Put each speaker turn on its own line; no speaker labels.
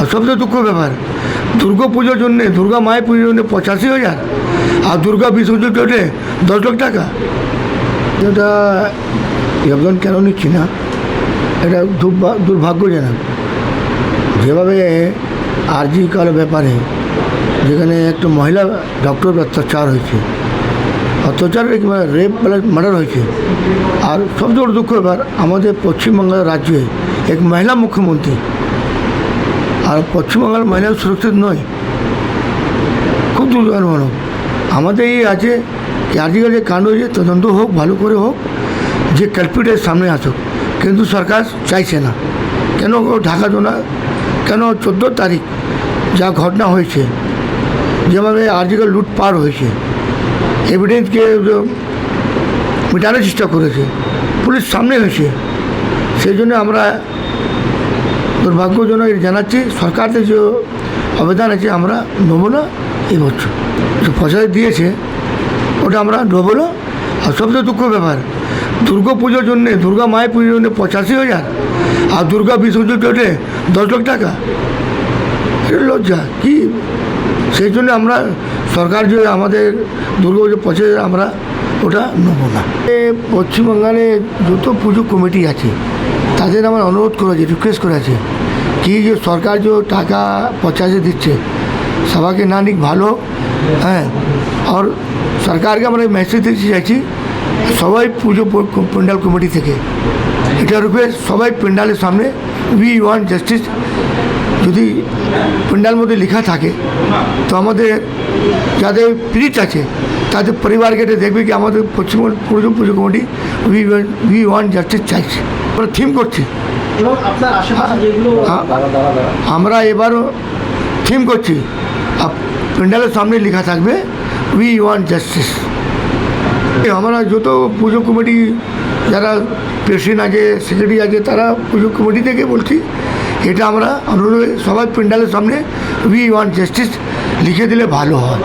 আর সবচেয়ে দুঃখ ব্যাপার। দুর্গা পুজোর জন্যে, দুর্গা মায়ের পুজোর জন্যে পঁচাশি হাজার, আর দুর্গা বিসর্জন চলে দশ লাখ টাকা। এটা যোগদান কেন নিচ্ছি না? এটা দুর্ভা- দুর্ভাগ্যজনক। যেভাবে আরজি কাল ব্যাপারে, যেখানে একটা মহিলা ডক্টর অত্যাচার হয়েছে, অত্যাচার রেপ মার্ডার হয়েছে, আর সবচেয়ে বড় দুঃখ ব্যাপার, আমাদের পশ্চিমবাংলার রাজ্যে এক মহিলা মুখ্যমন্ত্রী আর পশ্চিমবাংলার মহিলা সুরক্ষিত নয়। খুব দুর্ভাগ্যজনক আমাদের এই আছে যে আজকাল যে কাণ্ড হয়েছে, তদন্ত হোক, ভালো করে হোক, যে ক্যালপিটের সামনে আসুক। কিন্তু সরকার চাইছে না। কেন ঢাকা জোনা কেন চোদ্দ তারিখ যা ঘটনা হয়েছে, যেভাবে আজকাল লুটপাট হয়েছে এভিডেন্সকে মেটানোর চেষ্টা করেছে, পুলিশ সামনে হয়েছে সেই জন্য আমরা দুর্ভাগ্যজনক এটা জানাচ্ছি সরকারের যে আবেদন আছে, আমরা নেব না এই বছর। যে পয়সা দিয়েছে, ওটা আমরা নেব না। আর সবচেয়ে দুঃখ ব্যাপার, দুর্গা পুজোর জন্যে, দুর্গা মায়ের পুজোর জন্য পঁচাশি হাজার, আর দুর্গা বিসর্জন চলে দশ লাখ টাকা। এটা লজ্জা, কি? সেই জন্য আমরা সরকার যে আমাদের দুর্গা পুজো পঁচিশ আমরা ওটা নেব না। এ পশ্চিমবঙ্গে যত পুজো কমিটি আছে তাদের আমার অনুরোধ করেছে রিকোয়েস্ট করেছে কি যে সরকার যে টাকা পঁচাশে দিচ্ছে, সবাইকে না নিক ভালো হ্যাঁ। আর সরকারকে আমরা মেসেজ দিতে চাইছি, সবাই পুজো প- প্যান্ডাল কমিটি থেকে। এটা রিকোয়েস্ট সবাই প্যান্ডালের সামনে উই ওয়ান্ট জাস্টিস যদি পেন্ডাল মধ্যে লেখা থাকে, তো আমাদের যাদের পীড়িত আছে, তাদের পরিবারকে এটা দেখবে কি আমাদের পশ্চিমবঙ্গ পুজো পুজো কমিটি উই ওয়ান্ট জাস্টিস চাইছে। আমরা থিম করছি। হ্যাঁ, আমরা এবারও থিম করছি। প্যান্ডালের সামনে লেখা থাকবে উই ওয়ান্ট জাস্টিস আমরা যত পুজো কমিটি যারা প্রেসিডেন্ট আছে সেক্রেটারি আছে তারা পুজো কমিটি থেকে বলছি এটা আমরা অনুরোধ সবাই প্যান্ডালের সামনে উই ওয়ান্ট জাস্টিস লিখে দিলে ভালো হয়।